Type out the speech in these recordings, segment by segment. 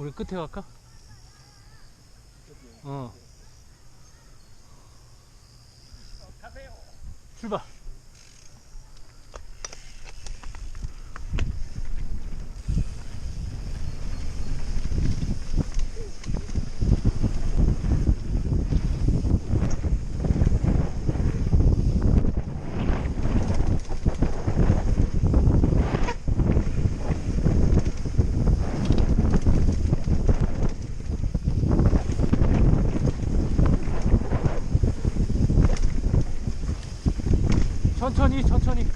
우리 끝에 갈까? 어. 출발. 천천히 천천히.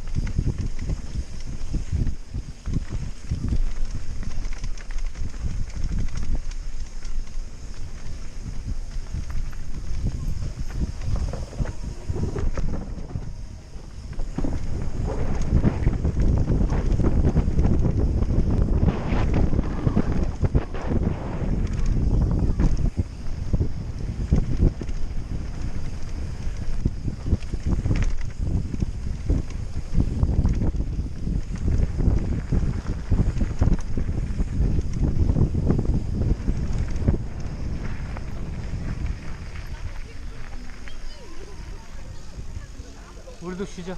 우리도 쉬자.